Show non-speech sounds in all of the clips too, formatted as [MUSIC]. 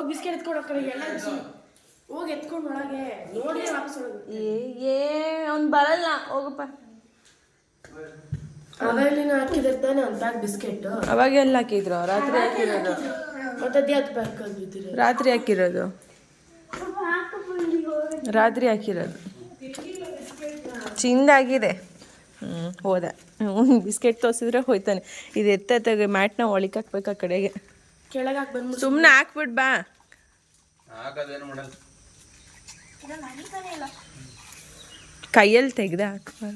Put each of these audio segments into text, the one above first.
ಹೋಗಿ ಬಿಸ್ಕೆಟ್ ಎತ್ಕೊಂಡು ಹೋಗ್ತಾರೆ ಎಲ್ಲ ಹೋಗಿ ಎತ್ಕೊಂಡು ಒಳಗೆ ನೋಡಿ ವಾಪಸ್ ಒಳಗೆ ಏ ಏ ಅವ್ನು ಬರಲ್ಲ. ಹೋಗಪ್ಪ. ಬಿಸ್ಕೆಟ್. ಅವಾಗ ಎಲ್ಲ ಹಾಕಿದ್ರು? ರಾತ್ರಿ ಹಾಕಿರೋದು. ಮತ್ತೆ ಅದೇ ರಾತ್ರಿ ಹಾಕಿರೋದು. ರಾತ್ರಿ ಹಾಕಿರೋದು. ಚಿಂದಾಗಿದೆ ಹ್ಞೂ ಹೋದ. ಹ್ಞೂ ಬಿಸ್ಕೆಟ್ ತೋರಿಸಿದ್ರೆ ಹೋಯ್ತಾನೆ. ಇದು ಎತ್ತ ಮ್ಯಾಟ್ನ ಒಳಿಕ್ ಹಾಕ್ಬೇಕು ಆ ಕಡೆಗೆ. ಕೆಳಗೆ ಹಾಕಿ ಬಂದ್ಬಿಟ್ಟು ಸುಮ್ಮನೆ ಹಾಕ್ಬಿಟ್ ಬಾ. ಹಾಕೋದೇನು ಮಾಡಲ್ಲ. ಕೈಯಲ್ಲಿ ತೆಗ್ದೆ ಹಾಕ್ಬಾರ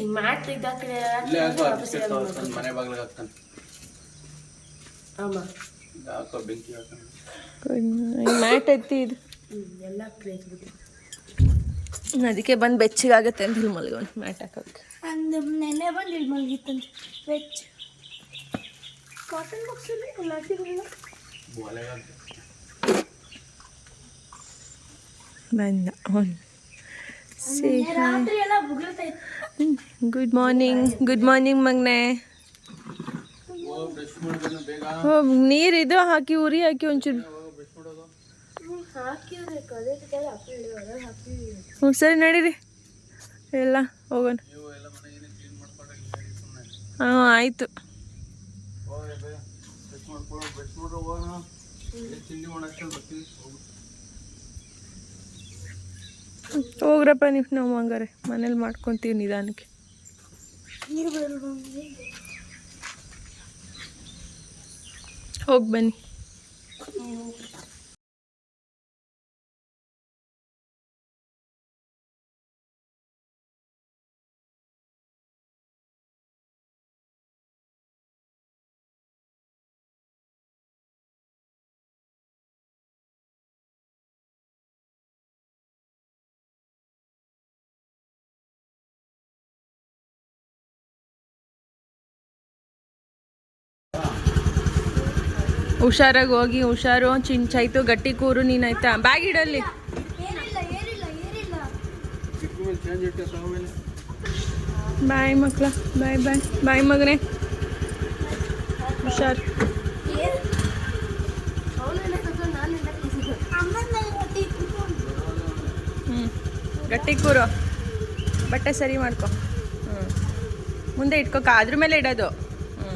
ಈ ಮ್ಯಾಟ್ ಇಲ್ಲೇ ಹಾಕೋ ಮನೆ ಬಾಗಿಲಿಗೆ ಹಾಕ್ತಾನೆ. ಆಮ ಹಾಕೋ ಬೆಂಕಿ ಹಾಕ್ತಾನೆ ಮ್ಯಾಟ್ ಎತ್ತಿ ಇದು. ಹ್ಞೂ ಎಲ್ಲ ಕ್ರೇಜ್ ಬಿಟ್ಟು ಅದಕ್ಕೆ ಬಂದು ಬೆಚ್ಚಗಾಗತ್ತೆ ಅಂತ ಇಲ್ಲಿ ಮಲ್ಗೋನ್ ಮ್ಯಾಟ್ ಹಾಕೋಕೆ ಅಂದು ನೆನೆ ಬಂದು ಇಲ್ಲಿ ಮಲಗಿತ್ತಂತೆ. ವೆಚ್ ಕಾಟನ್ ಹಾಕಿದ್ರಲ್ಲ ಒಲೆಗೆ ಹಾಕ್ತಾನೆ ಬಂದ ಬುಗ್ಲತಾ ಗುಡ್ ಮಾರ್ನಿಂಗ್ ಗುಡ್ ಮಾರ್ನಿಂಗ್ ಮಗ್ನೆ ಓ ನೀರಿದು ಹಾಕಿ ಉರಿ ಹಾಕಿ ಒಂಚೂರು ಹ್ಞೂ ಸರಿ ನಡೀರಿ ಎಲ್ಲ ಹೋಗೋಣ ಹಾಂ ಆಯಿತು ಬ್ರಷ್ ಮಾಡ್ಕೊಳ್ಳೋ ಹೋಗೋಣ. ತಿಂಡಿ ಮಾಡಕ್ಕೆ ಬರ್ತೀವಿ ಹೋಗು. ಹೋಗ್ರಪ್ಪ ನೀವು ನಾವು ಹಂಗಾರೆ ಮನೇಲಿ ಮಾಡ್ಕೊತೀವಿ ನಿಧಾನಕ್ಕೆ. ಹೋಗಿ ಬನ್ನಿ. ಹುಷಾರಾಗಿ ಹೋಗಿ ಹುಷಾರು ಚಿಂಚಾಯ್ತು ಗಟ್ಟಿ ಕೂರು ನೀನಾಯ್ತಾ ಬ್ಯಾಗ್ ಇಡಲ್ಲಿ. ಬಾಯ್ ಮಕ್ಳ ಬಾಯ್ ಬಾಯ್. ಬಾಯ್ ಮಗನೇ. ಹುಷಾರು. ಹ್ಞೂ ಗಟ್ಟಿ ಕೂರು. ಬಟ್ಟೆ ಸರಿ ಮಾಡ್ಕೊ. ಹ್ಞೂ ಮುಂದೆ ಇಟ್ಕೋಕ ಅದ್ರ ಮೇಲೆ ಇಡೋದು ಹ್ಞೂ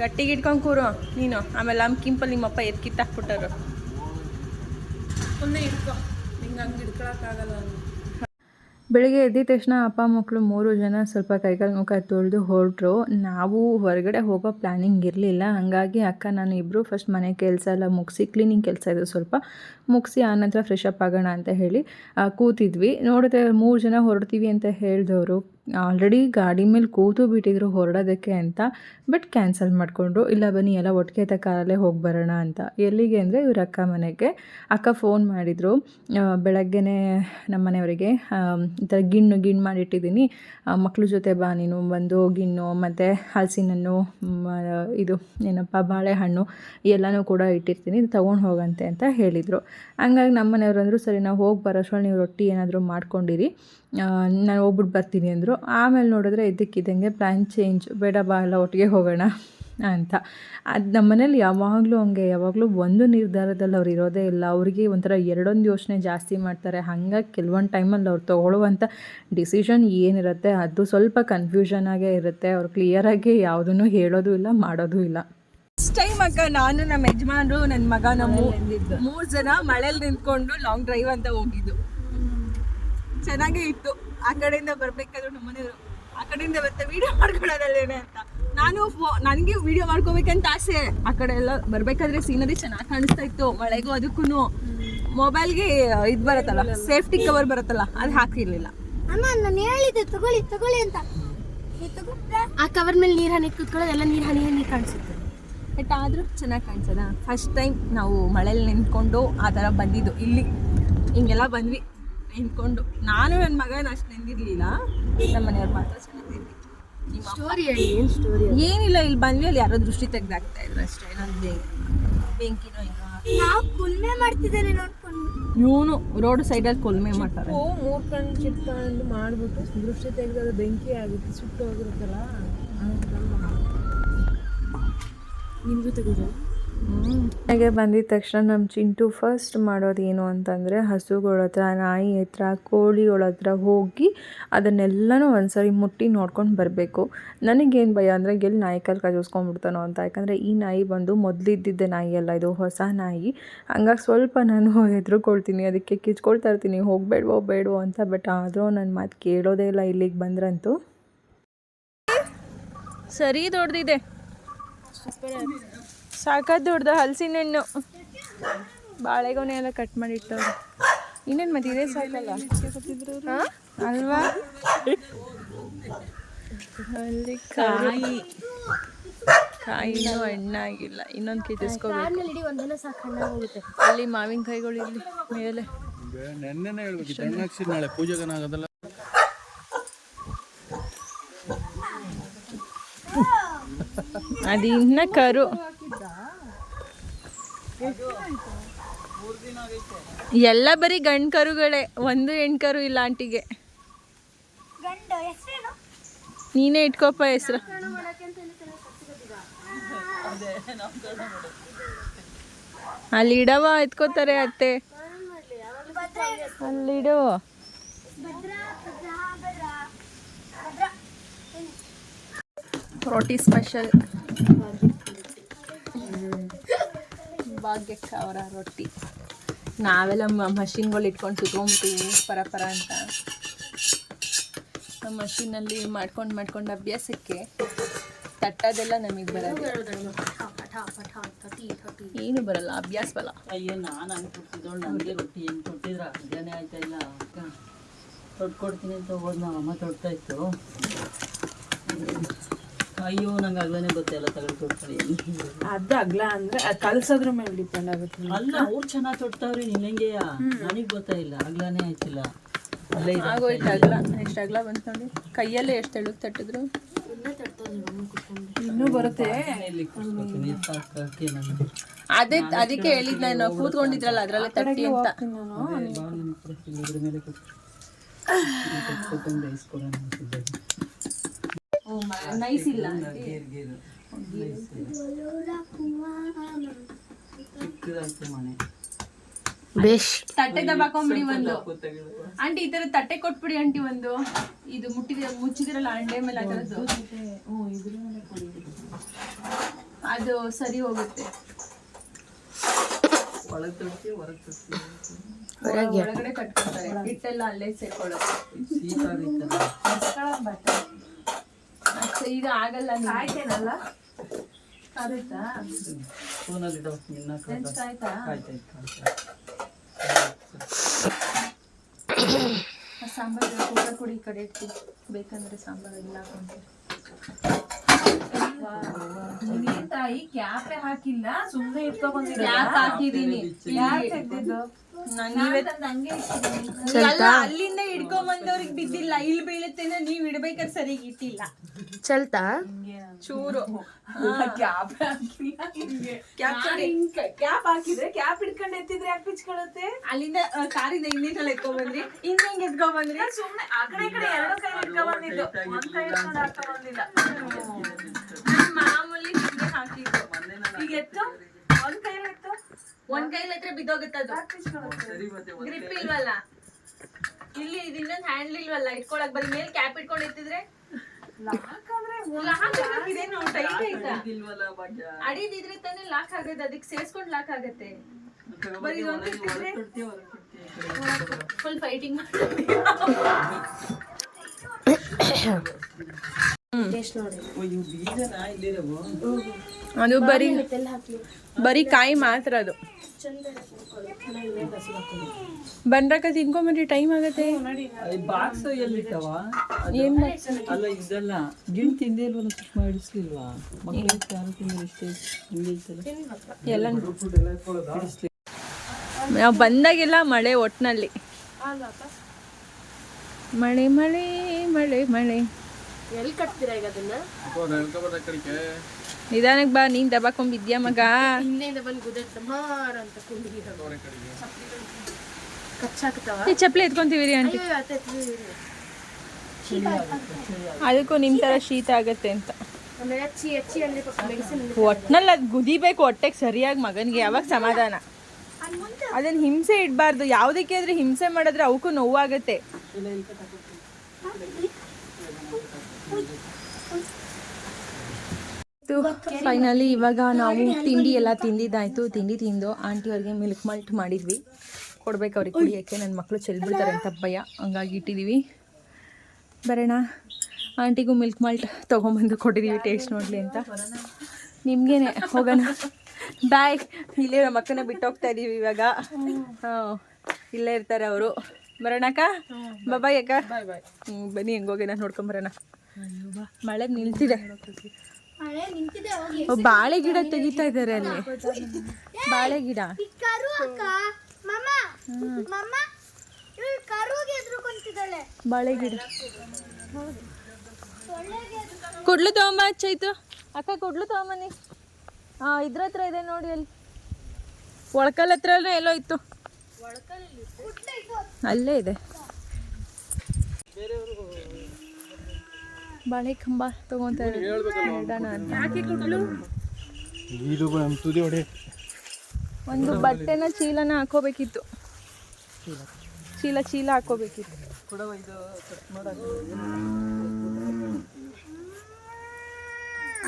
ಗಟ್ಟಿಗೆ ಇಟ್ಕೊಂಡು ಕೂರು. ನೀನು. ಆಮೇಲೆ ನಮ್ಮ ಕಿಂಪಲ್ಲಿ ನಿಮ್ಮಪ್ಪ ಎದ್ದು ಕಿತ್ತಾಕ್ಬಿಟ್ಟರು ಮುಂದೆ ಇಟ್ಕೊ ನಿಂಗೆ ಹಂಗೆ ಇಟ್ಕೊಳಕ್ಕಾಗಲ್ಲ ಬೆಳಿಗ್ಗೆ ಎದ್ದಿದ ತಕ್ಷಣ ಅಪ್ಪ ಮಕ್ಕಳು ಮೂರು ಜನ ಸ್ವಲ್ಪ ಕೈಕಾಲು ಮುಖ ತೊಳೆದು ಹೊರಟ್ರು. ನಾವು ಹೊರಗಡೆ ಹೋಗೋ ಪ್ಲ್ಯಾನಿಂಗ್ ಇರಲಿಲ್ಲ. ಹಾಗಾಗಿ ಅಕ್ಕ ನಾನು ಇಬ್ಬರು ಫಸ್ಟ್ ಮನೆ ಕೆಲಸ ಎಲ್ಲ ಮುಗಿಸಿ ಕ್ಲೀನಿಂಗ್ ಕೆಲಸ ಇದು ಸ್ವಲ್ಪ ಮುಗಿಸಿ ಆನಂತರ ಫ್ರೆಶ್ ಅಪ್ ಆಗೋಣ ಅಂತ ಹೇಳಿ ಕೂತಿದ್ವಿ. ನೋಡಿದ್ರೆ ಮೂರು ಜನ ಹೊರಡ್ತೀವಿ ಅಂತ ಹೇಳಿದವರು. ಆಲ್ರೆಡಿ ಗಾಡಿ ಮೇಲೆ ಕೂತು ಬಿಟ್ಟಿದ್ರು ಹೊರಡೋದಕ್ಕೆ ಅಂತ, ಬಟ್ ಕ್ಯಾನ್ಸಲ್ ಮಾಡಿಕೊಂಡ್ರು. ಇಲ್ಲ ಬನ್ನಿ, ಎಲ್ಲ ಒಟ್ಟಿಗೆ ಕಾರಲ್ಲೇ ಹೋಗಿ ಬರೋಣ ಅಂತ. ಎಲ್ಲಿಗೆ ಅಂದರೆ ಇವ್ರ ಅಕ್ಕ ಮನೆಗೆ. ಅಕ್ಕ ಫೋನ್ ಮಾಡಿದರು. ಬೆಳಗ್ಗೆನೇ ನಮ್ಮ ಮನೆಯವರಿಗೆ ಈ ಥರ ಗಿಣ್ಣು ಗಿಣ್ಣು ಮಾಡಿಟ್ಟಿದ್ದೀನಿ. ಮಕ್ಳ ಜೊತೆ ಬಾ ನೀನು, ಬಂದು ಗಿಣ್ಣು, ಮತ್ತು ಹಲಸಿನಣ್ಣು ಇದು ಏನಪ್ಪ, ಬಾಳೆಹಣ್ಣು, ಎಲ್ಲನೂ ಕೂಡ ಇಟ್ಟಿರ್ತೀನಿ, ತೊಗೊಂಡು ಹೋಗಂತೆ ಅಂತ ಹೇಳಿದರು. ಹಂಗಾಗಿ ನಮ್ಮ ಮನೆಯವರು ಅಂದರು, ಸರಿ, ನಾವು ಹೋಗಿ ಬರೋಷ್ಟ್ರಲ್ಲಿ ನೀವು ರೊಟ್ಟಿ ಏನಾದರೂ ಮಾಡ್ಕೊಂಡಿರಿ. ನಾನು ಹೋಗ್ಬಿಟ್ಟು ಬರ್ತೀನಿ ಅಂದರು. ಆಮೇಲೆ ನೋಡಿದ್ರೆ ಇದಕ್ಕಿದ್ದಂಗೆ ಪ್ಲ್ಯಾನ್ ಚೇಂಜ್ ಬೇಡ ಬಾ, ಎಲ್ಲ ಒಟ್ಟಿಗೆ ಹೋಗೋಣ ಅಂತ. ಅದು ನಮ್ಮ ಮನೇಲಿ ಯಾವಾಗಲೂ ಹಂಗೆ, ಯಾವಾಗಲೂ ಒಂದು ನಿರ್ಧಾರದಲ್ಲಿ ಅವ್ರು ಇರೋದೇ ಇಲ್ಲ. ಅವರಿಗೆ ಒಂಥರ ಎರಡೊಂದು ಯೋಚನೆ ಜಾಸ್ತಿ ಮಾಡ್ತಾರೆ. ಹಂಗಾಗಿ ಕೆಲವೊಂದು ಟೈಮಲ್ಲಿ ಅವ್ರು ತೊಗೊಳ್ಳುವಂಥ ಡಿಸಿಷನ್ ಏನಿರುತ್ತೆ, ಅದು ಸ್ವಲ್ಪ ಕನ್ಫ್ಯೂಷನ್ ಆಗೇ ಇರುತ್ತೆ. ಅವ್ರು ಕ್ಲಿಯರಾಗಿ ಯಾವುದನ್ನು ಹೇಳೋದು ಇಲ್ಲ, ಮಾಡೋದು ಇಲ್ಲ. ಫಸ್ಟ್ ಟೈಮ್ ಅಕ್ಕ ನಾನು ನಮ್ಮ ಯಜಮಾನ್ರು ನನ್ನ ಮಗ ನಮ್ಮ ಮೂರು ಜನ ಮಳೇಲಿ ನಿಂತ್ಕೊಂಡು ಲಾಂಗ್ ಡ್ರೈವ್ ಅಂತ ಹೋಗಿದ್ದು. ಚೆನ್ನಾಗೇ ಇತ್ತು. ಆ ಕಡೆಯಿಂದ ಬರ್ಬೇಕಾದ್ರೂ ನಮ್ಮ ಮನೆಯವರು ಆ ಕಡೆಯಿಂದ ಬರ್ತಾ ವಿಡಿಯೋ ಮಾಡ್ಕೊಳ್ಳೋದಲ್ಲೇನೆ ಅಂತ. ನಾನು ನನಗೆ ವಿಡಿಯೋ ಮಾಡ್ಕೋಬೇಕಂತ ಆಸೆ. ಆ ಕಡೆ ಎಲ್ಲ ಬರ್ಬೇಕಾದ್ರೆ ಸೀನರಿ ಚೆನ್ನಾಗಿ ಕಾಣಿಸ್ತಾ ಇತ್ತು. ಮಳೆಗೂ ಅದಕ್ಕೂ ಮೊಬೈಲ್ಗೆ ಇದು ಬರತ್ತಲ್ಲ ಸೇಫ್ಟಿ ಕವರ್ ಬರುತ್ತಲ್ಲ ಅದು ಹಾಕಿರ್ಲಿಲ್ಲ ಅಮ್ಮ ನಾನು ಹೇಳಿದ್ದೆ ತಗೊಳ್ಳಿ ತಗೊಳ್ಳಿ ಅಂತ. ಆ ಕವರ್ ಮೇಲೆ ನೀರು ಹನಿ ಕುತ್ಕೊಳ್ಳೋದು ಎಲ್ಲ ನೀರು ಹನಿ ಹನಿ ಕಾಣಿಸುತ್ತೆ. ಬಟ್ ಆದರೂ ಚೆನ್ನಾಗಿ ಕಾಣಿಸೋದ? ಫಸ್ಟ್ ಟೈಮ್ ನಾವು ಮಳೇಲಿ ನಿಂತ್ಕೊಂಡು ಆ ಥರ ಬಂದಿದ್ದು. ಇಲ್ಲಿ ಹಿಂಗೆಲ್ಲ ಬಂದ್ವಿ. ನಿಂತ್ಕೊಂಡು ನಾನು ನನ್ನ ಮಗನ ಅಷ್ಟು ನಿಂದಿರ್ಲಿಲ್ಲ ನಮ್ಮ ಮನೆಯವ್ರು ಮಾತ್ರ ಚೆನ್ನಾಗಿ ನಿಮ್ಮ ಸ್ಟೋರಿ ಹೇಳಿ. ಏನು ಸ್ಟೋರಿ ಏನಿಲ್ಲ ಇಲ್ಲಿ ಬಂದ್ವಿ ಅಲ್ಲಿ ಯಾರೋ ದೃಷ್ಟಿ ತೆಗ್ದಾಕ್ತಾ ಇದ್ರು ಅಷ್ಟೇ. ನಾನು ಬೆಂಕಿನೋ ಏನೋ ನಾವು ಕುಲ್ಮೆ ಮಾಡ್ತಿದ್ದೇನೆ ನೋಡ್ಕೊಂಡು ಇವನು ರೋಡ್ ಸೈಡಲ್ಲಿ ಕೊಲ್ಮೆ ಮಾಡ್ತಾರೆ. ಮೂರ್ ಕಣ್ಣು ಕಿತ್ಕೊಂಡು ಮಾಡ್ಬಿಟ್ಟು ದೃಷ್ಟಿ ತೆಗೆದ್ರೆ ಬೆಂಕಿ ಆಗುತ್ತೆ ಸುಟ್ಟು ಹೋಗಿರುತ್ತಲ್ಲ? ನಿಮ್ಗೂ ತೆಗೆದು ಹಾಗೆ ಬಂದಿದ ತಕ್ಷಣ ನಮ್ಮ ಚಿಂಟು ಫಸ್ಟ್ ಮಾಡೋದು ಏನು ಅಂತಂದರೆ ಹಸುಗಳ ಹತ್ರ, ನಾಯಿ ಹತ್ರ, ಕೋಳಿಗಳ ಹತ್ರ ಹೋಗಿ ಅದನ್ನೆಲ್ಲನೂ ಒಂದ್ಸರಿ ಮುಟ್ಟಿ ನೋಡ್ಕೊಂಡು ಬರಬೇಕು. ನನಗೇನು ಭಯ ಅಂದರೆ ಎಲ್ಲಿ ನಾಯಿ ಕಲ್ ಕಜಿಸ್ಕೊಂಡ್ಬಿಡ್ತಾನೋ ಅಂತ. ಯಾಕಂದರೆ ಈ ನಾಯಿ ಬಂದು ಮೊದಲಿದ್ದಿದ್ದೆ ನಾಯಿ ಅಲ್ಲ, ಇದು ಹೊಸ ನಾಯಿ. ಹಂಗಾಗಿ ಸ್ವಲ್ಪ ನಾನು ಹೆದರ್ಕೊಳ್ತೀನಿ, ಅದಕ್ಕೆ ಕಿಚ್ಕೊಳ್ತಾ ಇರ್ತೀನಿ, ಹೋಗಬೇಡವೋ ಬೇಡವೋ ಅಂತ. ಬಟ್ ಆದರೂ ನನ್ನ ಮಾತು ಕೇಳೋದೇ ಇಲ್ಲ ಇಲ್ಲಿಗೆ ಬಂದ್ರಂತೂ. ಸರಿ ದೊಡ್ಡದಿದೆ ಸಾಕಾದ್ ದೊಡ್ದು ಹಲಸಿನ ಹಣ್ಣು ಬಾಳೆಗೊನೆ ಎಲ್ಲ ಕಟ್ ಮಾಡಿಟ್ಟವ್ರು. ಇನ್ನೇನು ಮತ್ತೆ ಇದೇ ಸಾಕಲ್ಲ? ಅಲ್ವಾ? ಅಲ್ಲಿ ಕಾಯಿ. ಕಾಯಿನೂ ಹಣ್ಣಾಗಿಲ್ಲ. ಇನ್ನೊಂದು ಕಿತ್ತಿಸ್ಕೋಬೇಕು ಅಲ್ಲಿ ಮಾವಿನ ಕಾಯಿಗಳು ಇಲ್ಲಿ ಮೇಲೆ. ನೆನ್ನೆನೇ ಹೇಳ್ಬೇಕು ನಾಳೆ. ಪೂಜೆಗನಾಗೋದಲ್ಲ ಅದು ಇನ್ನ ಕರು. ಎಲ್ಲ ಬರೀ ಗಂಡ್ ಕರುಗಳೇ ಒಂದು ಹೆಣ್ಕರು ಇಲ್ಲ ಆಂಟಿಗೆ. ನೀನೇ ಇಟ್ಕೋಪ ಹೆಸರು. ಅಲ್ಲಿ ಇಡವ ಎತ್ಕೋತಾರೆ ಅತ್ತೆ. ಅಲ್ಲಿಡು ರೋಟಿ ಸ್ಪೆಷಲ್. ಭಾಗ್ಯಕ್ಕೆ ಅವರ ರೊಟ್ಟಿ. ನಾವೆಲ್ಲ ಮಷಿನ್ಗಳು ಇಟ್ಕೊಂಡು ಸುತ್ಕೊಂಡ್ಬಿಟ್ಟಿವಿ ಪರ ಪರ ಅಂತ ಆ ಮಷಿನಲ್ಲಿ ಮಾಡ್ಕೊಂಡು ಮಾಡ್ಕೊಂಡು ಅಭ್ಯಾಸಕ್ಕೆ ತಟ್ಟದೆಲ್ಲ ನಮಗೆ ಬರೋದು ಏನು ಬರಲ್ಲ, ಅಭ್ಯಾಸ ಬಲ್ಲ ಅಯ್ಯೋ, ನಾನು ಹಂಗೆ ಕೊಡ್ತಿದ್ದವಳು ನನಗೆ ರೊಟ್ಟಿ ಏನು ಕೊಟ್ಟಿದ್ರ ಜನ ಆಯ್ತಾ ಇಲ್ಲ? ತೊಟ್ಟು ಕೊಡ್ತೀನಿ ಅಂತ ಹೋದ್ ನಮ್ಮ ಅಮ್ಮ ಅಯ್ಯೋ ನಂಗೆ ಆಗ್ಲೇ ಗೊತ್ತಿಲ್ಲ ತಗೊಂಡು ತೊಡ್ಕೊಳ್ಳಿ ಅದು ಅಗ್ಲ ಅಂದ್ರೆ ಕಲ್ಸದ್ರ ಮೇಲೆ ಡಿಪೆಂಡ್ ಆಗುತ್ತೆ. ಅಲ್ಲ ಅವ್ರು ಚೆನ್ನಾಗಿ ತೊಡ್ತಾವ್ರಿ ನಿನ್ನಂಗೆಯ ನನಗೆ ಗೊತ್ತಾಯಿಲ್ಲ ಅಗ್ಲನೇ ಆಯ್ತಿಲ್ಲ. ಆಗೋಯ್ತು ಅಗ್ಲ. ಎಷ್ಟು ಅಗ್ಲ ಬಂತಂದ್ರೆ ಕೈಯಲ್ಲೇ ಎಷ್ಟು ತೆಳುಗ್ ತಟ್ಟಿದ್ರು? ಇನ್ನೂ ಬರುತ್ತೆ. ಅದೇ ಅದಕ್ಕೆ ಹೇಳಿದ್ ನಾನು ಕೂತ್ಕೊಂಡಿದ್ರಲ್ಲ ಅದ್ರಲ್ಲೇ ತಟ್ಟಿ ಅಂತ. ಅದೇ ನೈಸ್ ಇಲ್ಲ. ತಟ್ಟೆ ದಬಾಕೊಂಬಿಡಿ ಒಂದು. ಆಂಟಿ ಈ ತರ ತಟ್ಟೆ ಕೊಟ್ಬಿಡಿ ಆಂಟಿ ಒಂದು. ಇದು ಮುಟ್ಟಿದ ಮುಚ್ಚಿದಿರಲ್ಲ ಅಂಡೆ ಮೇಲೆ ಅದರದ್ದು ಅದು ಸರಿ ಹೋಗುತ್ತೆ. ಒಳಗಡೆ ಕಟ್ಕೊತಾರೆ ಹಿಟ್ಟೆಲ್ಲ ಅಲ್ಲೇ ಸೇರ್ಕೊಳ್ಳೋದು. ಇದು ಆಗಲ್ಲ ಆಯ್ತೇನಲ್ಲ ಆಗುತ್ತಾ ಫೋನಲ್ಲಿ ಇಡೋ ನಿನ್ನ ಆಯ್ತಾ ಸಾಂಬಾರು ಕುಕ್ಕರ್ ಕೊಡಿ ಈ ಕಡೆ ಇಡ್ತೀವಿ ಬೇಕಂದ್ರೆ ಸಾಂಬಾರು ಇಲ್ಲ ಹಾಕೊಂತೀವಿ ತಾಯಿ ಕ್ಯಾಪೆ ಹಾಕಿಲ್ಲ ಸುಮ್ಮನೆ ಇಟ್ಕೊಂಡ್ ಯಾಕೆ ಹಾಕಿದೀನಿ ನಾನ್ ನೀವೇ ಅಲ್ಲ, ಅಲ್ಲಿಂದ ಹಿಡ್ಕೊಂಬಂದವ್ರಿಗೆ ಬಿದ್ದಿಲ್ಲ. ಇಲ್ಲಿ ಬೀಳುತ್ತೇನೆ ನೀವ್ ಇಡ್ಬೇಕಾದ್ರೆ ಸರಿಯಾಗಿ ಇಟ್ಟಿಲ್ಲ. ಚಲ್ತಾ ಚೂರು. ಕ್ಯಾಪ್ ಹಾಕಿಲ್ಲ ಕ್ಯಾಪ್ ಹಾಕಿದ್ರೆ ಕ್ಯಾಪ್ ಹಿಡ್ಕೊಂಡು ಎತ್ತಿದ್ರೆ ಯಾಕೆ ಬಿಚ್ಕೊಳುತ್ತೆ ಅಲ್ಲಿಂದ ಕಾರಿನ ಕಾರಿಂದ ಹಿಂದಿನಲ್ಲಿ ಎತ್ಕೊಂಡ್ಬಂದ್ರಿ ಹಿಂದೆ ಹೆಂಗ್ ಎತ್ಕೊಂಡ್ಬಂದ್ರಿ ಸುಮ್ನೆ ಆ ಕಡೆ ಈ ಕಡೆ ಎರಡು ಕೈ ಹಿಡ್ಕೊಂಡ್ ಬಂದಿದ್ದು ಒಂದ್ ಕೈ ಹಿಡ್ಕೊಂಡು ಹಾಕೊಂಡ್ ಬಂದಿಲ್ಲ ನಾನ್ ಮಾಮೂಲಿ ಹಿಂಗೆ ಹಾಕಿದ್ದು ಈಗ ಎತ್ತು? ಒಂದ್ ಕೈ ಎತ್ತು? ಒಂದ್ ಕೈಲಿ ಹತ್ರ ಬಿದ್ದೋಗುತ್ತದು ಸರಿ ಗ್ರಿಪ್ ಇಲ್ವಲ್ಲ? ಇಲ್ಲಿ ಇದು ಇನ್ನೊಂದ್ ಹ್ಯಾಂಡ್ಲ್ ಇಲ್ವಲ್ಲ? ಇಟ್ಕೊಳಕ್ ಬರೀ ಮೇಲೆ ಕ್ಯಾಪ್ ಇಟ್ಕೊಂಡು ಎತ್ತಿದ್ರೆ? ಅಡಿದಿದ್ರೆ ತಾನೇ ಲಾಕ್ ಆಗೋದು ಅದಕ್ಕೆ ಸೇರ್ಸ್ಕೊಂಡ್ ಲಾಕ್ ಆಗತ್ತೆ. ಬರೀ ತೊಡ್ತಿ ಫುಲ್ ಫೈಟಿಂಗ್ ಅದು ಬರೀ ಬರೀ ಕಾಯಿ ಮಾತ್ರ ಅದು. ಬಂದ್ರಕ ತಿನ್ಕೊಂಬರಿ ಟೈಮ್ ಆಗತ್ತೆ. ಬಾಕ್ಸ್ ಎಲ್ಲಿಟ್ಟವ ಅಲ್ಲ ಇದಲ್ಲ ಗಿಣ್ ತಿಂದೇ ಇಲ್ವಲ್ಲ ಸುಷ್ಮಾ ಹಿಡಿಸ್ಲಿಲ್ವಾ ಮಕ್ಕಳು ಯಾರು ತಿಂದ್ರೆ ಇಷ್ಟೇ? ಹಿಂಗೆ ಐತಲ್ಲ ಎಲ್ಲ ನಾವು ಬಂದಾಗೆಲ್ಲ ಮಳೆ ಒಟ್ಟಿನಲ್ಲಿ ಮಳೆ ಮಳೆ ಮಳೆ ಮಳೆ. ಎಲ್ಲಿ ಕಟ್ತೀರಾ ಈಗ ಅದನ್ನ? ನಿಧಾನಕ್ಕೆ ಬಾ ನೀನು ದಬಾಕೊಂಬಿದ್ಯಾ ಮಗ? ಹಿಂದೆಯಿಂದ ಬಂದು ಗುದ್ದಟ್ ಮಾರ ಅಂತ ಕುಂಡಿ ಕಚ್ಚಾಕ್ತಾವ? ಈ ಚಪ್ಪಲಿ ಎತ್ಕೊಂತೀವಿ ರೀ ಆಂಟಿ. ಅದಕ್ಕೂ ನಿಮ್ ತರ ಶೀತ ಆಗತ್ತೆ ಅಂತ. ಆಮೇಲೆ ಅಚ್ಚಿ ಅಚ್ಚಿ ಅಂದ್ರೆ ಪಾಪ ಮೆಡಿಸಿನ್ ಒಟ್ನಲ್ಲಿ ಅದು ಗುದಿಬೇಕು ಹೊಟ್ಟೆಗೆ ಸರಿಯಾಗಿ ಮಗನಿಗೆ ಯಾವಾಗ ಸಮಾಧಾನ. ಅದನ್ನ ಹಿಂಸೆ ಇಡಬಾರ್ದು. ಯಾವುದಕ್ಕೆ ಆದ್ರೆ ಹಿಂಸೆ ಮಾಡಿದ್ರೆ ಅವಕ್ಕೂ ನೋವಾಗತ್ತೆ. ಫೈನಲಿ ಇವಾಗ ನಾವು ತಿಂಡಿ ಎಲ್ಲ ತಿಂದಿದ್ದಾಯ್ತು. ತಿಂಡಿ ತಿಂದು ಆಂಟಿ ಅವ್ರಿಗೆ ಮಿಲ್ಕ್ ಮಲ್ಟ್ ಮಾಡಿದ್ವಿ. ಕೊಡ್ಬೇಕು ಅವ್ರಿಗೆ ಕುಡಿಯೋಕ್ಕೆ. ನನ್ನ ಮಕ್ಕಳು ಚೆಲ್ಬಿಡ್ತಾರೆ ಅಂತ ಭಯ. ಹಂಗಾಗಿ ಇಟ್ಟಿದ್ದೀವಿ ಬರೋಣ. ಆಂಟಿಗೂ ಮಿಲ್ಕ್ ಮಾಲ್ಟ್ ತೊಗೊಂಬಂದು ಕೊಟ್ಟಿದ್ದೀವಿ ಟೇಸ್ಟ್ ನೋಡಲಿ ಅಂತ. ನಿಮಗೇನೆ ಹೋಗೋಣ. ಬಾಯ್ ಇಲ್ಲೇ ನಮ್ಮ ಅಕ್ಕನ ಬಿಟ್ಟು ಹೋಗ್ತಾ ಇದೀವಿ ಇವಾಗ. ಹಾಂ ಇಲ್ಲೇ ಇರ್ತಾರೆ ಅವರು. ಬರೋಣಕ್ಕ? ಬಾಯ್ ಅಕ್ಕ. ಹ್ಞೂ ಬನ್ನಿ ಹೆಂಗೋಗಿ ನಾನು ನೋಡ್ಕೊಂಬರೋಣ ಮಳೆ ನಿಲ್ತಿದೆ. ಬಾಳೆ ಗಿಡ ತೆಗಿತಾ ಇದ್ದಾರೆ ಅಲ್ಲಿ. ಬಾಳೆ ಗಿಡ. ಬಾಳೆ ಗಿಡ. ಕೊಡ್ಲು ತಗೊಂಬ ಹಚ್ಚಾಯ್ತು ಅಕ್ಕ ಕೊಡ್ಲು ತಗೊಂಬನ್ನಿ ಹಾ ಇದ್ರ ಹತ್ರ ಇದೆ ನೋಡಿ ಅಲ್ಲಿ. ಒಳಕಲ್ ಹತ್ರ ಎಲ್ಲೋ ಇತ್ತು. ಅಲ್ಲೇ ಇದೆ. ಬಾಳೆ ಕಂಬ ಹೊಡೆ. ಒಂದು ಬಟ್ಟೆನ ಚೀಲನ ಹಾಕೋಬೇಕಿತ್ತು. ಚೀಲ ಚೀಲ ಹಾಕೋಬೇಕಿತ್ತು.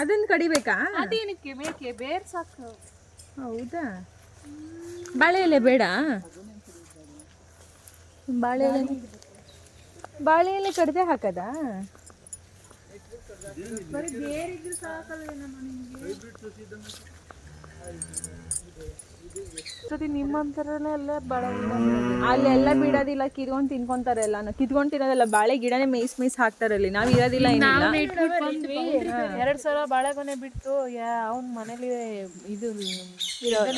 ಅದನ್ನ ಕಡಿಬೇಕಾ? ಅದೇನಕ್ಕೆ ಬೇಕೆ ಬೇರ್ ಸಾಕು. ಹೌದಾ? ಬಾಳೆ ಎಲೆ ಬೇಡ? ಬಾಳೆ ಎಲೆ ಬಾಳೆ ಎಲೆ ಕಡ್ದೆ ಹಾಕದಾ? ನಿಮ್ಮಂತರನೇ ಎಲ್ಲ ಬಡ ಅಲ್ಲೆಲ್ಲ ಬಿಡೋದಿಲ್ಲ ಕಿತ್ಕೊಂಡು ತಿನ್ಕೊಂತಾರೆ ಎಲ್ಲ. ಕಿತ್ಕೊಂಡ್ ತಿನ್ನೋದಲ್ಲ ಬಾಳೆ ಗಿಡನೇ ಮೇಯ್ಸ್ ಮೇಯ್ಸ್ ಹಾಕ್ತಾರೆ ಅಲ್ಲಿ. ನಾವು ಇರೋದಿಲ್ಲ ಎರಡು ಎರಡ್ ಸಲ ಬಾಳೆಗೊನೆ ಬಿಟ್ಟು ಯಾ ಅವ್ನ ಮನೇಲಿ ಇದು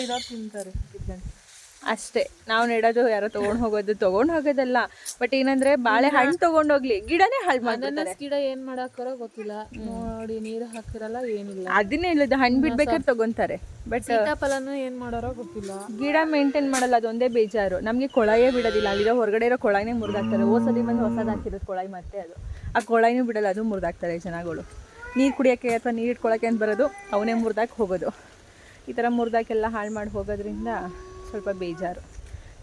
ಇರೋ ತಿಂತಾರೆ. ಅಷ್ಟೇ. ನಾವು ನೆಡೋದು ಯಾರೋ ತಗೊಂಡ್ ಹೋಗೋದು ತಗೊಂಡ್ ಹೋಗೋದಲ್ಲ. ಬಟ್ ಏನಂದ್ರೆ ಬಾಳೆ ಹಣ್ಣು ತಗೊಂಡ್ ಹೋಗ್ಲಿ ಗಿಡನೇ ಹಾಳು ಮಾಡ್ತಾರೆ ಗಿಡ ಏನ್ ಮಾಡಾಕರೋ ಗೊತ್ತಿಲ್ಲ. ನೋಡಿ ನೀರು ಹಾಕಿರಲ್ಲ ಏನಿಲ್ಲ. ಅದನ್ನೇ ಹೇಳುದು ಹಣ್ಣು ಬಿಡ್ಬೇಕಾದ್ರೆ ತಗೊಂತಾರೆ. ಬಟ್ ಸೀತಾಫಲನೂ ಏನ್ ಮಾಡೋರೋ ಗೊತ್ತಿಲ್ಲ. ಗಿಡ ಮೇಂಟೈನ್ ಮಾಡಲ್ಲ ಅದೊಂದೇ ಬೇಜಾರು. ನಮಗೆ ಕೊಳಾಯೇ ಬಿಡೋದಿಲ್ಲ. ಅಲ್ಲಿರೋ ಹೊರಗಡೆ ಇರೋ ಕೊಳಾಯಿನೇ ಮುರಿದಾಕ್ತಾರೆ. ಓಸದಿ ಬಂದು ಹೊಸದು ಹಾಕಿರೋದು ಕೊಳಾಯಿ ಮತ್ತೆ ಅದು. ಆ ಕೊಳಾಯಿನೂ ಬಿಡಲ್ಲ ಅದು ಮುರಿದಾಕ್ತಾರೆ ಜನಗಳು. ನೀರು ಕುಡಿಯೋಕ್ಕೆ ಅಥವಾ ನೀರು ಇಟ್ಕೊಳ್ಳೋಕೆ ಅಂತ ಬರೋದು ಅವನೇ ಮುರಿದಾಕ್ ಹೋಗೋದು. ಈ ಥರ ಮುರಿದಾಕೆಲ್ಲ ಹಾಳು ಮಾಡಿ ಹೋಗೋದ್ರಿಂದ ಸ್ವಲ್ಪ ಬೇಜಾರು.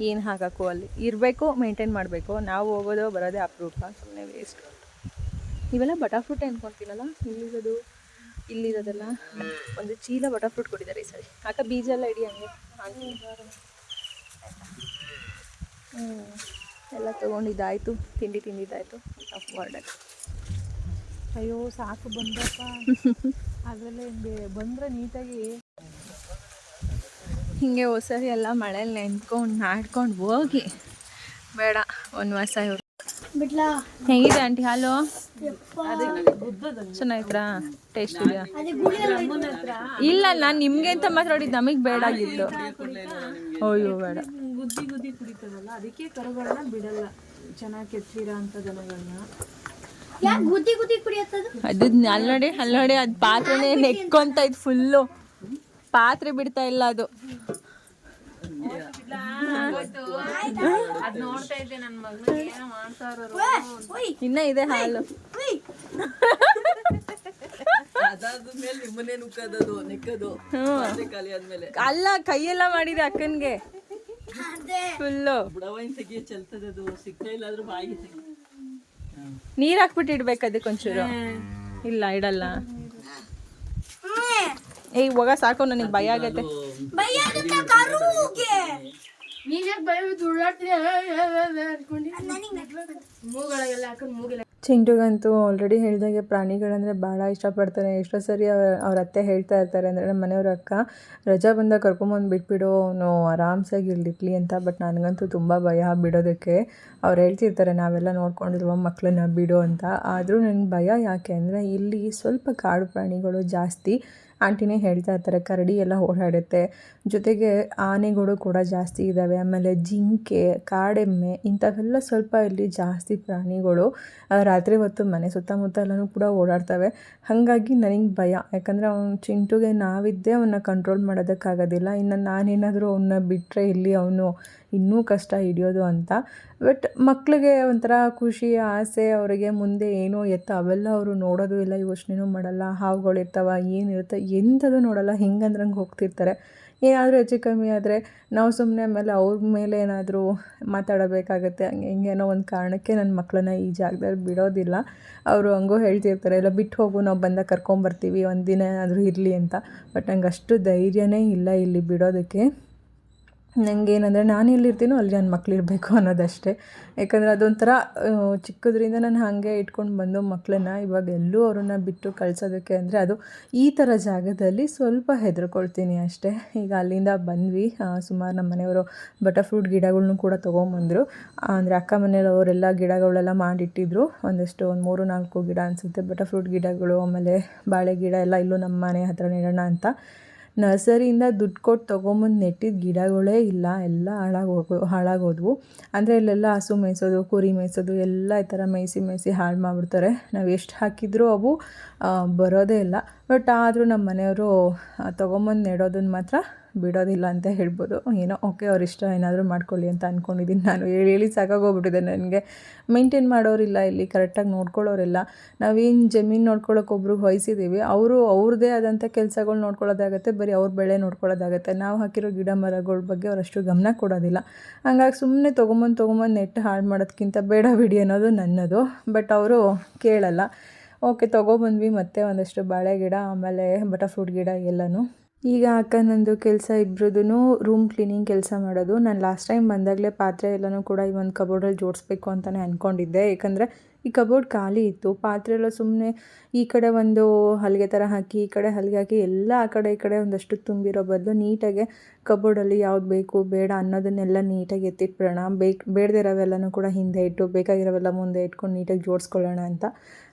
ಏನು ಹಾಕೋಕ್ಕೂ ಅಲ್ಲಿ. ಇರಬೇಕು ಮೇಂಟೈನ್ ಮಾಡಬೇಕು. ನಾವು ಹೋಗೋದು ಬರೋದೇ ಅಪ್ರೂಪ ಸುಮ್ಮನೆ ವೇಸ್ಟ್ ಇವೆಲ್ಲ ಬಟರ್ ಫ್ರೂಟ್ ಇಲ್ಲಿರೋದು ಇಲ್ಲಿರೋದೆಲ್ಲ ಒಂದು ಚೀಲ ಬಟರ್ ಫ್ರೂಟ್ ಕೊಟ್ಟಿದ್ದಾರೆ ಈ ಸರಿ. ಆಕ ಬೀಜ ಎಲ್ಲ ಇಡಿ ಹಂಗೆ. ಹ್ಞೂ ಎಲ್ಲ ತೊಗೊಂಡಿದ್ದಾಯ್ತು. ತಿಂಡಿ ತಿಂದಿದ್ದಾಯ್ತು. ವರ್ಡಲ್ಲಿ ಅಯ್ಯೋ ಸಾಕು ಬಂದಪ್ಪ. [LAUGHS] ಅದರಲ್ಲೇ ಹಿಂಗೆ ಬಂದ್ರೆ ನೀಟಾಗಿ ಹಿಂಗೆ ಹೊಸರಿ ಎಲ್ಲ ಮಳೇಲಿ ನೆನ್ಕೊಂಡು ನಾಡ್ಕೊಂಡು ಹೋಗಿ. ಬೇಡ ಒಂದು ಮಾಸ ಇವ್ರು ಬಿಡ್ಲಾ? ಹೇಗಿದೆ ಆಂಟಿ ಹಲೋ? ಚೆನ್ನಾಗಿದ್ರಾ? ಟೇಸ್ಟ್ ಇದೆಯಾ? ಇಲ್ಲ ನಾನು ನಿಮ್ಗೆ ಅಂತ ಮಾತಾಡಿದ್ದು ನಮಗೆ ಬೇಡ ಆಗಿತ್ತು ಅಯ್ಯೋ ಬೇಡ. ಗುದ್ದಿ ಗುದ್ದಿ ಕುಡಿತದಲ್ಲ ಅದಕ್ಕೆ ಕರುಗಳನ್ನ ಬಿಡಲ್ಲ. ಚೆನ್ನಾಗಿ ಕೆತ್ತೀರಾ ಅಂತ ದನಗಳನ್ನ ಗುದ್ದಿ ಗುದ್ದಿ ಕುಡಿಯತ್ತದು? ಅದು ಅಲ್ಲಿ ನೋಡಿ ಅಲ್ಲಿ ನೋಡಿ ಅದು ಪಾತ್ರೆನೇ ನೆಕ್ಕೊಂತ ಇತ್ತು ಫುಲ್ಲು ಪಾತ್ರೆ ಬಿಡ್ತಾ ಇಲ್ಲ ಅದು. ಇನ್ನ ಇದೆ ಹಾಲು. ಅಲ್ಲ ಕೈಯೆಲ್ಲ ಮಾಡಿದೆ ಅಕ್ಕನ್ಗೆ. ಫುಲ್ಲು ನೀರ್ ಹಾಕ್ಬಿಟ್ಟು ಇಡ್ಬೇಕು ಅದಕ್ಕೊಂಚೂರು. ಇಲ್ಲ ಇಡಲ್ಲ. ಏ ಇವಾಗ ಸಾಕು ನನಗೆ ಭಯ ಆಗತ್ತೆ. ಭಯ ಆಗುತ್ತೆ ಕರುಗೆ ಚಿಂಟುಗಂತೂ ಆಲ್ರೆಡಿ ಹೇಳಿದಾಗೆ ಪ್ರಾಣಿಗಳಂದರೆ ಭಾಳ ಇಷ್ಟಪಡ್ತಾರೆ. ಎಷ್ಟೋ ಸರಿ ಅವ್ರ ಅವ್ರ ಅತ್ತೆ ಹೇಳ್ತಾ ಇರ್ತಾರೆ ಅಂದರೆ ನಮ್ಮ ಮನೆಯವ್ರ ಅಕ್ಕ ರಜಾ ಬಂದಾಗ ಕರ್ಕೊಂಬಂದು ಬಿಟ್ಬಿಡು ಅವನು ಆರಾಮ್ಸಾಗಿ ಇರ್ಲಿ ಅಂತ. ಬಟ್ ನನಗಂತೂ ತುಂಬ ಭಯ ಬಿಡೋದಕ್ಕೆ ಅವ್ರು ಹೇಳ್ತಿರ್ತಾರೆ ನಾವೆಲ್ಲ ನೋಡ್ಕೊಂಡಿರುವ ಮಕ್ಕಳನ್ನ ಬಿಡು ಅಂತ. ಆದರೂ ನನಗೆ ಭಯ ಯಾಕೆ ಅಂದರೆ ಇಲ್ಲಿ ಸ್ವಲ್ಪ ಕಾಡು ಪ್ರಾಣಿಗಳು ಜಾಸ್ತಿ ಆಂಟಿನೇ ಹೇಳ್ತಾ ಇರ್ತಾರೆ, ಕರಡಿ ಎಲ್ಲ ಓಡಾಡುತ್ತೆ. ಜೊತೆಗೆ ಆನೆಗಳು ಕೂಡ ಜಾಸ್ತಿ ಇದ್ದಾವೆ ಆಮೇಲೆ ಜಿಂಕೆ, ಕಾಡೆಮ್ಮೆ ಇಂಥವೆಲ್ಲ ಸ್ವಲ್ಪ ಇಲ್ಲಿ ಜಾಸ್ತಿ ಪ್ರಾಣಿಗಳು ರಾತ್ರಿ ಹೊತ್ತು ಮನೆ ಸುತ್ತಮುತ್ತ ಎಲ್ಲನೂ ಕೂಡ ಓಡಾಡ್ತವೆ. ಹಾಗಾಗಿ ನನಗೆ ಭಯ. ಯಾಕಂದರೆ ಅವ್ನು ಚಿಂಟುಗೆ ನಾವಿದ್ದೇ ಅವನ್ನ ಕಂಟ್ರೋಲ್ ಮಾಡೋದಕ್ಕಾಗೋದಿಲ್ಲ. ಇನ್ನು ನಾನೇನಾದರೂ ಅವನ್ನ ಬಿಟ್ಟರೆ ಇಲ್ಲಿ ಅವನು ಇನ್ನೂ ಕಷ್ಟ ಹಿಡಿಯೋದು ಅಂತ. ಬಟ್ ಮಕ್ಕಳಿಗೆ ಒಂಥರ ಖುಷಿ, ಆಸೆ, ಅವರಿಗೆ ಮುಂದೆ ಏನೋ ಎತ್ತ, ಅವೆಲ್ಲ ಅವರು ನೋಡೋದು ಇಲ್ಲ, ಯೋಚನೆನೂ ಮಾಡಲ್ಲ, ಹಾವುಗಳು ಇರ್ತಾವ ಏನಿರುತ್ತೆ ಎಂಥದ್ದು ನೋಡಲ್ಲ, ಹೆಂಗಂದ್ರಂಗೆ ಹೋಗ್ತಿರ್ತಾರೆ. ಏನಾದರೂ ಹೆಚ್ಚು ಕಮ್ಮಿ ಆದರೆ ನಾವು ಸುಮ್ಮನೆ ಆಮೇಲೆ ಅವ್ರ ಮೇಲೆ ಏನಾದರೂ ಮಾತಾಡಬೇಕಾಗತ್ತೆ, ಹಂಗೆ ಹಿಂಗೇನೋ ಒಂದು ಕಾರಣಕ್ಕೆ ನನ್ನ ಮಕ್ಕಳನ್ನ ಈ ಜಾಗದಲ್ಲಿ ಬಿಡೋದಿಲ್ಲ. ಅವರು ಹಂಗೂ ಹೇಳ್ತಿರ್ತಾರೆ, ಇಲ್ಲ ಬಿಟ್ಟು ಹೋಗು, ನಾವು ಬಂದಾಗ ಕರ್ಕೊಂಬರ್ತೀವಿ, ಒಂದು ದಿನ ಏನಾದರೂ ಇರಲಿ ಅಂತ. ಬಟ್ ನಂಗೆ ಅಷ್ಟು ಧೈರ್ಯನೇ ಇಲ್ಲ ಇಲ್ಲಿ ಬಿಡೋದಕ್ಕೆ. ನನಗೇನಂದರೆ ನಾನು ಎಲ್ಲಿರ್ತೀನೋ ಅಲ್ಲಿ ನನ್ನ ಮಕ್ಳು ಇರಬೇಕು ಅನ್ನೋದಷ್ಟೇ. ಯಾಕಂದರೆ ಅದೊಂಥರ ಚಿಕ್ಕದ್ರಿಂದ ನಾನು ಹಾಗೆ ಇಟ್ಕೊಂಡು ಬಂದು ಮಕ್ಕಳನ್ನ ಇವಾಗ ಎಲ್ಲೂ ಅವ್ರನ್ನ ಬಿಟ್ಟು ಕಳ್ಸೋದಕ್ಕೆ ಅಂದರೆ ಅದು ಈ ಥರ ಜಾಗದಲ್ಲಿ ಸ್ವಲ್ಪ ಹೆದರ್ಕೊಳ್ತೀನಿ ಅಷ್ಟೇ. ಈಗ ಅಲ್ಲಿಂದ ಬಂದ್ವಿ ಸುಮಾರು ನಮ್ಮ ಮನೆಯವರು ಬಟರ್ಫ್ರೂಟ್ ಗಿಡಗಳ್ನೂ ಕೂಡ ತೊಗೊಂಬಂದರು. ಅಂದರೆ ಅಕ್ಕ ಮನೆಯಲ್ಲಿ ಅವರೆಲ್ಲ ಗಿಡಗಳೆಲ್ಲ ಮಾಡಿಟ್ಟಿದ್ರು. ಒಂದಷ್ಟು ಒಂದು ಮೂರು ನಾಲ್ಕು ಗಿಡ ಅನಿಸುತ್ತೆ, ಬಟರ್ಫ್ರೂಟ್ ಗಿಡಗಳು, ಆಮೇಲೆ ಬಾಳೆ ಗಿಡ ಎಲ್ಲ ಇಲ್ಲೂ ನಮ್ಮ ಮನೆ ಹತ್ರ ನೆಡೋಣ ಅಂತ. ನರ್ಸರಿಯಿಂದ ದುಡ್ಡು ಕೊಟ್ಟು ತೊಗೊಂಬಂದು ನೆಟ್ಟಿದ್ದ ಗಿಡಗಳೇ ಇಲ್ಲ, ಎಲ್ಲ ಹಾಳಾಗೋಗು, ಹಾಳಾಗೋದ್ವು. ಅಂದರೆ ಇಲ್ಲೆಲ್ಲ ಹಸು ಮೇಯಿಸೋದು, ಕುರಿ ಮೇಯಿಸೋದು, ಎಲ್ಲ ಈ ಥರ ಮೇಯಿಸಿ ಮೇಯಿಸಿ ಹಾಳು ಮಾಡಿಬಿಡ್ತಾರೆ. ನಾವು ಎಷ್ಟು ಹಾಕಿದರೂ ಅವು ಬರೋದೇ ಇಲ್ಲ. ಬಟ್ ಆದರೂ ನಮ್ಮ ಮನೆಯವರು ತೊಗೊಂಬಂದು ನೆಡೋದನ್ನು ಮಾತ್ರ ಬಿಡೋದಿಲ್ಲ ಅಂತ ಹೇಳ್ಬೋದು. ಏನೋ, ಓಕೆ, ಅವ್ರ ಇಷ್ಟ, ಏನಾದರೂ ಮಾಡ್ಕೊಳ್ಳಿ ಅಂತ ಅಂದ್ಕೊಂಡಿದ್ದೀನಿ ನಾನು. ಹೇಳಿ ಹೇಳಿ ಸಾಕಾಗೋಗ್ಬಿಟ್ಟಿದೆ ನನಗೆ. ಮೇಂಟೈನ್ ಮಾಡೋರಿಲ್ಲ ಇಲ್ಲಿ, ಕರೆಕ್ಟಾಗಿ ನೋಡ್ಕೊಳ್ಳೋರಿಲ್ಲ. ನಾವೇನು ಜಮೀನು ನೋಡ್ಕೊಳ್ಳೋಕೆ ಒಬ್ರಿಗೆ ವಹಿಸಿದ್ದೀವಿ ಅವರು, ಅವ್ರದ್ದೇ ಆದಂಥ ಕೆಲಸಗಳು ನೋಡ್ಕೊಳ್ಳೋದಾಗತ್ತೆ, ಬರೀ ಅವ್ರ ಬೆಳೆ ನೋಡ್ಕೊಳ್ಳೋದಾಗತ್ತೆ. ನಾವು ಹಾಕಿರೋ ಗಿಡ ಮರಗಳ ಬಗ್ಗೆ ಅವರಷ್ಟು ಗಮನ ಕೊಡೋದಿಲ್ಲ. ಹಂಗಾಗಿ ಸುಮ್ಮನೆ ತೊಗೊಂಬಂದು ತೊಗೊಂಬಂದು ನೆಟ್ಟು ಹಾಳು ಮಾಡೋದಕ್ಕಿಂತ ಬೇಡ ಬಿಡಿ ಅನ್ನೋದು ನನ್ನದು. ಬಟ್ ಅವರು ಕೇಳಲ್ಲ. ಓಕೆ, ತೊಗೊಬಂದ್ವಿ ಮತ್ತೆ ಒಂದಷ್ಟು ಬಾಳೆ ಗಿಡ, ಆಮೇಲೆ ಬಟರ್ಫ್ರೂಟ್ ಗಿಡ ಎಲ್ಲನೂ ಈಗ ಅಕ್ಕ ನಂದು ಕೆಲಸ ಇಬ್ರದ್ದು ರೂಮ್ ಕ್ಲೀನಿಂಗ್ ಕೆಲಸ ಮಾಡೋದು. ನಾನು ಲಾಸ್ಟ್ ಟೈಮ್ ಬಂದಾಗಲೇ ಪಾತ್ರೆ ಎಲ್ಲನೂ ಕೂಡ ಈ ಒಂದು ಕಬೋರ್ಡಲ್ಲಿ ಜೋಡಿಸ್ಬೇಕು ಅಂತಲೇ ಅಂದ್ಕೊಂಡಿದ್ದೆ ಏಕೆಂದರೆ ಈ ಕಬೋರ್ಡ್ ಖಾಲಿ ಇತ್ತು. ಪಾತ್ರೆ ಎಲ್ಲ ಸುಮ್ಮನೆ ಈ ಕಡೆ ಒಂದು ಹಲಿಗೆ ಥರ ಹಾಕಿ, ಈ ಕಡೆ ಹಲಿಗೆ ಹಾಕಿ, ಎಲ್ಲ ಆ ಕಡೆ ಈ ಕಡೆ ಒಂದಷ್ಟು ತುಂಬಿರೋ ಬದಲು ನೀಟಾಗೆ ಕಬೋರ್ಡಲ್ಲಿ ಯಾವ್ದು ಬೇಕು, ಬೇಡ ಅನ್ನೋದನ್ನೆಲ್ಲ ನೀಟಾಗಿ ಎತ್ತಿಟ್ಬಿಡೋಣ. ಬೇಕು, ಬೇಡದೇ ಇರೋವೆಲ್ಲನೂ ಕೂಡ ಹಿಂದೆ ಇಟ್ಟು, ಬೇಕಾಗಿರೋವೆಲ್ಲ ಮುಂದೆ ಇಟ್ಕೊಂಡು ನೀಟಾಗಿ ಜೋಡಿಸ್ಕೊಳ್ಳೋಣ ಅಂತ.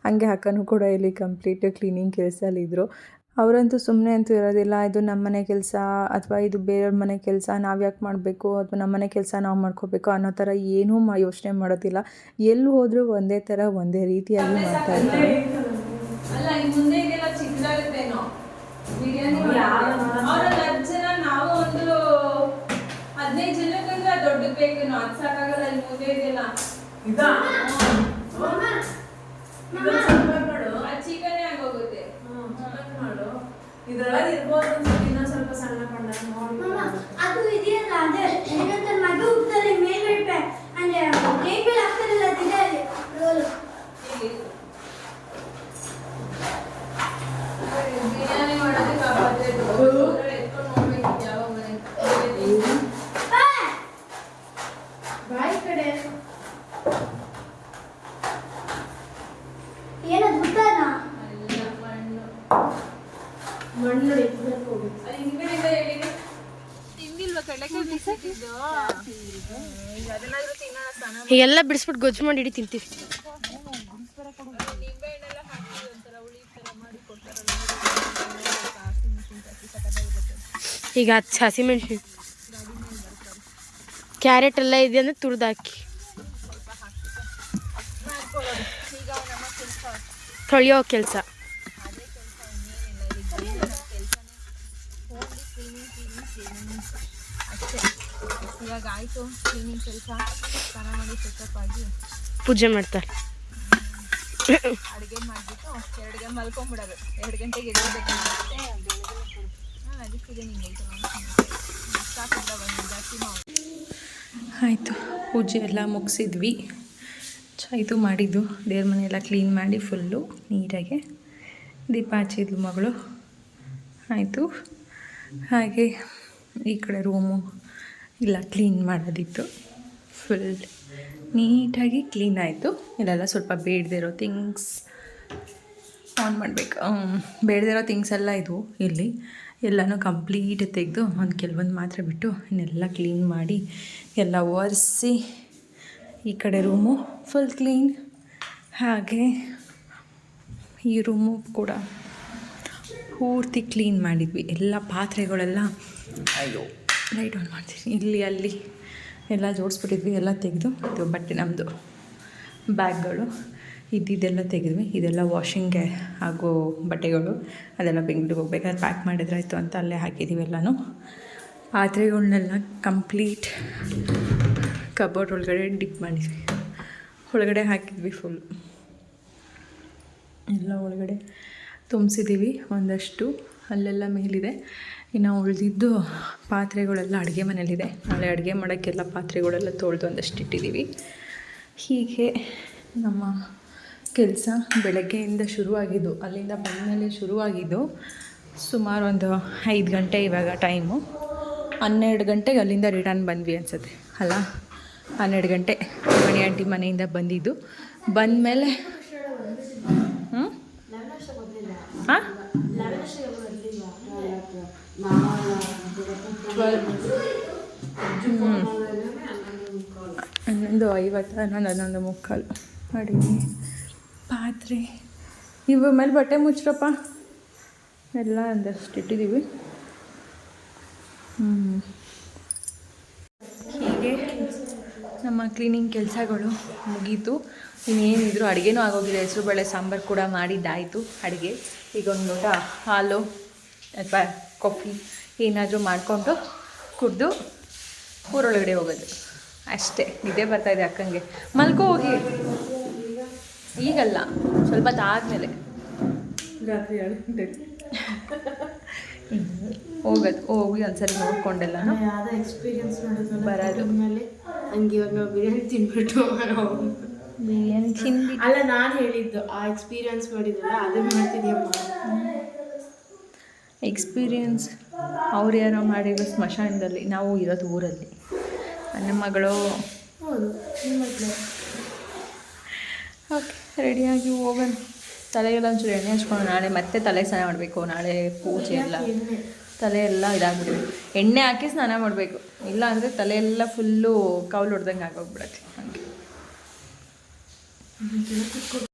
ಹಂಗೆ ಅಕ್ಕನೂ ಕೂಡ ಇಲ್ಲಿ ಕಂಪ್ಲೀಟ್ ಕ್ಲೀನಿಂಗ್ ಕೆಲಸದಲ್ಲಿದ್ದರು ಅವರಂತೂ ಸುಮ್ಮನೆ ಅಂತೂ ಇರೋದಿಲ್ಲ. ಇದು ನಮ್ಮ ಮನೆ ಕೆಲಸ ಅಥವಾ ಇದು ಬೇರೆಯವ್ರ ಮನೆ ಕೆಲಸ ನಾವು ಯಾಕೆ ಮಾಡಬೇಕು ಅಥವಾ ನಮ್ಮ ಮನೆ ಕೆಲಸ ನಾವು ಮಾಡ್ಕೋಬೇಕು ಅನ್ನೋ ಥರ ಏನೂ ಮಾ ಯೋಚನೆ ಮಾಡೋದಿಲ್ಲ. ಎಲ್ಲಿ ಹೋದರೂ ಒಂದೇ ಥರ ಒಂದೇ ರೀತಿಯಾಗಿ ಮಾಡ್ತಾ ಇರ್ತಾರೆ. ಅಲ್ಲ ಇನ್ ಮುಂದೆ ಇದೆಲ್ಲ ಚಿಕ್ಕದಾಗುತ್ತೇನೋ ಬಿರಿಯಾನಿ ಅವ್ರಲ್ಲಿ ಹತ್ತು ಜನ ನಾವು ಒಂದು ಹದಿನೈದು ಜನಕ್ಕಂದ್ರೆ ದೊಡ್ಡದು ಬೇಕೇನೋ ಅದು ಸಾಕಾಗಲ್ಲ ಇಲ್ಲಿ ಮುಂದೆ ಇದೆಲ್ಲ ಅದು ಚಿಕನೇ ಆಗೋಗುತ್ತೆ ಇದ್ರೊಳಗೆ ಇರ್ಬೋದು ಅನ್ಸುತ್ತೆ ಇನ್ನೊಂದ್ ಸ್ವಲ್ಪ ಸಣ್ಣ ಪಣ್ಣ ನೋಡಿ ಅದು ಇದೆಯಲ್ಲ ಅದೇ ಏನಂತ ಮಗು ಹೋಗ್ತಾರೆ ಮೇಲ್ಗಡೆ ಅಂದ್ರೆ ಟೇಬಲ್ ಹಾಕ್ತಾರಲ್ಲ ಅದಿದೆ ಅಲ್ಲಿ ರೋಲು ಬಿರಿಯಾನಿ ಮಾಡೋದಕ್ಕೆ ಆ ಪಾತ್ರೆ ಎತ್ಕೊಂಡು ನೋಡ್ಬೇಕು ಯಾವಾಗ ಮನೆ ಬಾಯಿ ಕಡೆ ಏನದು ಗೊತ್ತಾನ ಎಲ್ಲ ಮಣ್ಣು ಮಣ್ಣು ಎತ್ತಬೇಕು ಹೋಗುತ್ತೆ ಅದು ಹಿಂದ್ಗಡೆಯಿಂದ ಹೇಳಿ ತಿಂದಿಲ್ವಾ ಕಡಲೆಕಾಯಿ ಬಿಸಿಟ್ಟಿದ್ದು ಈಗ ಅದನ್ನಾದ್ರೂ ತಿನ್ನೋಣ ಸ್ನಾನ ಎಲ್ಲ ಬಿಡಿಸ್ಬಿಟ್ಟು ಗೊಜ್ಜು ಮಾಡಿ ಹಿಡಿ ತಿಂತೀವಿ. ಈಗ ಹಚ್ಚ ಹಸಿಮೆಣ್ಸಿನ ಕ್ಯಾರೆಟ್ ಎಲ್ಲ ಇದೆ ಅಂದ್ರೆ ತುರಿದಾಕಿ ತೊಳೆಯೋ ಕೆಲಸ. ಇವಾಗ ಆಯಿತು ಕ್ಲೀನಿಂಗ್ ಕೆಲಸ. ಸ್ನಾನ ಮಾಡಿ ಸೆಟಪ್ ಆಗಿ ಪೂಜೆ ಮಾಡ್ತಾರೆ ಅಡುಗೆ ಮಾಡಿಬಿಟ್ಟು ಎರಡು ಗಂಟೆ ಮಲ್ಕೊಂಬಿಡೋದು. ಎರಡು ಗಂಟೆಗೆ ಎದ್ದೇಳ್ಬೇಕು ನಾನು ಅದಕ್ಕೆ ನಿಂಗೆ ಸಾಕಿದ್ದ ಒಂದು ಜಾಸ್ತಿ ಆಯಿತು ಪೂಜೆ ಎಲ್ಲ ಮುಗಿಸಿದ್ವಿ. ಇದು ಮಾಡಿದ್ದು. ದೇವ್ರ ಮನೆಯೆಲ್ಲ ಕ್ಲೀನ್ ಮಾಡಿ ಫುಲ್ಲು ನೀಟಾಗೆ ದೀಪ ಹಚ್ಚಿದ್ಲು ಮಗಳು. ಆಯಿತು ಹಾಗೆ ಈ ಕಡೆ ರೂಮು ಇಲ್ಲ, ಕ್ಲೀನ್ ಮಾಡೋದಿತ್ತು. ಫುಲ್ ನೀಟಾಗಿ ಕ್ಲೀನ್ ಆಯಿತು. ಇಲ್ಲೆಲ್ಲ ಸ್ವಲ್ಪ ಬೇಡದಿರೋ ಥಿಂಗ್ಸ್ ಆನ್ ಮಾಡಬೇಕು. ಬೇಡದಿರೋ ಥಿಂಗ್ಸ್ ಎಲ್ಲ ಇದು ಇಲ್ಲಿ. ಎಲ್ಲನೂ ಕಂಪ್ಲೀಟ್ ತೆಗೆದು ಒಂದು ಕೆಲವೊಂದು ಮಾತ್ರ ಬಿಟ್ಟು ಇನ್ನೆಲ್ಲ ಕ್ಲೀನ್ ಮಾಡಿ ಎಲ್ಲ ಒರೆಸಿ ಈ ಕಡೆ ರೂಮು ಫುಲ್ ಕ್ಲೀನ್ ಹಾಗೆ ಈ ರೂಮು ಕೂಡ ಪೂರ್ತಿ ಕ್ಲೀನ್ ಮಾಡಿದ್ವಿ. ಎಲ್ಲ ಪಾತ್ರೆಗಳೆಲ್ಲ ಅಯ್ಯೋ. ಲೈಟ್ ಆನ್ ಮಾಡ್ತೀನಿ. ಇಲ್ಲಿ ಅಲ್ಲಿ ಎಲ್ಲ ಜೋಡಿಸ್ಬಿಟ್ಟಿದ್ವಿ ಎಲ್ಲ ತೆಗೆದು. ಇದು ಬಟ್ಟೆ ನಮ್ಮದು ಬ್ಯಾಗ್ಗಳು. ಇದ್ದಿದ್ದೆಲ್ಲ ತೆಗೆದ್ವಿ. ಇದೆಲ್ಲ ವಾಷಿಂಗ್ಗೆ ಆಗೋ ಬಟ್ಟೆಗಳು. ಅದೆಲ್ಲ ಬೆಂಗ್ಳೂರಿಗೆ ಹೋಗ್ಬೇಕಾದ್ರೆ ಪ್ಯಾಕ್ ಮಾಡಿದ್ರಾಯ್ತು ಅಂತ ಅಲ್ಲೇ ಹಾಕಿದ್ದೀವಿ ಎಲ್ಲನೂ. ಪಾತ್ರೆಗಳನ್ನೆಲ್ಲ ಕಂಪ್ಲೀಟ್ ಕಬೋರ್ಡ್ ಒಳಗಡೆ ಡಿಪ್ ಮಾಡಿದ್ವಿ. ಒಳಗಡೆ ಹಾಕಿದ್ವಿ ಫುಲ್ ಎಲ್ಲ ಒಳಗಡೆ ತುಂಬಿಸಿದ್ದೀವಿ ಒಂದಷ್ಟು. ಅಲ್ಲೆಲ್ಲ ಮೇಲಿದೆ. ಇನ್ನು ಉಳಿದಿದ್ದು ಪಾತ್ರೆಗಳೆಲ್ಲ ಅಡುಗೆ ಮನೇಲಿದೆ ನಾಳೆ ಅಡುಗೆ ಮಾಡೋಕ್ಕೆಲ್ಲ ಪಾತ್ರೆಗಳೆಲ್ಲ ತೊಳೆದು ಒಂದಷ್ಟು ಇಟ್ಟಿದ್ದೀವಿ. ಹೀಗೆ ನಮ್ಮ ಕೆಲಸ ಬೆಳಗ್ಗೆಯಿಂದ ಶುರುವಾಗಿದ್ದು, ಅಲ್ಲಿಂದ ಬಂದಮೇಲೆ ಶುರುವಾಗಿದ್ದು ಸುಮಾರು ಒಂದು ಐದು ಗಂಟೆ ಇವಾಗ ಟೈಮು. ಹನ್ನೆರಡು ಗಂಟೆಗೆ ಅಲ್ಲಿಂದ ರಿಟರ್ನ್ ಬಂದ್ವಿ ಅನ್ಸುತ್ತೆ. ಅಲ್ಲ, ಹನ್ನೆರಡು ಗಂಟೆ ಮಣಿ ಆಂಟಿ ಮನೆಯಿಂದ ಬಂದಿದ್ದು. ಬಂದಮೇಲೆ ಹ್ಞೂ ಹಾಂ ಹನ್ನೊಂದು ಐವತ್ತು, ಹನ್ನೊಂದು ಹನ್ನೊಂದು ಮುಕ್ಕಾಲು. ಅಡುಗೆ, ಪಾತ್ರೆ. ಇವ ಮೇಲೆ ಬಟ್ಟೆ ಮುಚ್ಚ್ರಪ್ಪ. ಎಲ್ಲ ಒಂದಷ್ಟು ಇಟ್ಟಿದ್ದೀವಿ. ಹ್ಞೂ ಹೀಗೆ ನಮ್ಮ ಕ್ಲೀನಿಂಗ್ ಕೆಲಸಗಳು ಮುಗೀತು. ಇನ್ನೇನಿದ್ರು ಅಡುಗೆನೂ ಆಗೋಗಿಲ್ಲ. ಹೆಸರು ಬೇಳೆ ಸಾಂಬಾರು ಕೂಡ ಮಾಡಿದ್ದಾಯಿತು ಅಡುಗೆ. ಈಗ ಒಂದು ಲೋಟ ಹಾಲು ಅಥವಾ ಕಾಫಿ ಏನಾದರೂ ಮಾಡಿಕೊಂಡು ಕುಡಿದು ಊರೊಳಗಡೆ ಹೋಗೋದು. ಅಷ್ಟೇ. ನಿದ್ದೆ ಬರ್ತಾಯಿದೆ ಅಕ್ಕಂಗೆ. ಮಲ್ಕೋ ಹೋಗಿ. ಈಗಲ್ಲ. ಸ್ವಲ್ಪ ಆದಮೇಲೆ ರಾತ್ರಿ ಹೋಗೋದು. ಹೋಗಿ ಒಂದ್ಸರಿ ನೋಡ್ಕೊಂಡೆಲ್ಲ. ಬರೋದು. ಮೇಲೆ ಹಂಗೆ ಇವಾಗ ನಾವು ಬಿರಿಯಾನಿ ತಿನ್ಬಿಟ್ಟು ಅಲ್ಲ ನಾನು ಹೇಳಿದ್ದು ಆ ಎಕ್ಸ್ಪೀರಿಯನ್ಸ್ ಮಾಡಿದಲ್ಲ ಅದನ್ನ ಮಾಡ್ತಿದ್ಯಮ್ಮ. ಎಕ್ಸ್ಪೀರಿಯನ್ಸ್ ಅವ್ರು ಯಾರೋ ಮಾಡಿರೋ ಸ್ಮಶಾನದಲ್ಲಿ ನಾವು ಇರೋದು ಊರಲ್ಲಿ. ನನ್ನ ಮಗಳು. ಹೌದು ಓಕೆ ರೆಡಿಯಾಗಿ ಹೋಗೋಣ. ತಲೆಗೆಲ್ಲ ಒಂಚೂರು ಎಣ್ಣೆ ಹಚ್ಕೊಂಡು ನಾಳೆ ಮತ್ತೆ ತಲೆ ಸ್ನಾನ ಮಾಡಬೇಕು ನಾಳೆ ಪೂಜೆ ಎಲ್ಲ. ತಲೆ ಎಲ್ಲ ಇದಾಗ್ಬಿಟ್ಟಿದೆ. ಎಣ್ಣೆ ಹಾಕಿ ಸ್ನಾನ ಮಾಡಬೇಕು. ಇಲ್ಲ ಅಂದರೆ ತಲೆ ಎಲ್ಲ ಫುಲ್ಲು ಕೌಲು ಹೊಡೆದಂಗೆ ಆಗೋಗ್ಬಿಡತ್ತೆ. ಹಾಗೆ. 嗯，觉得这个。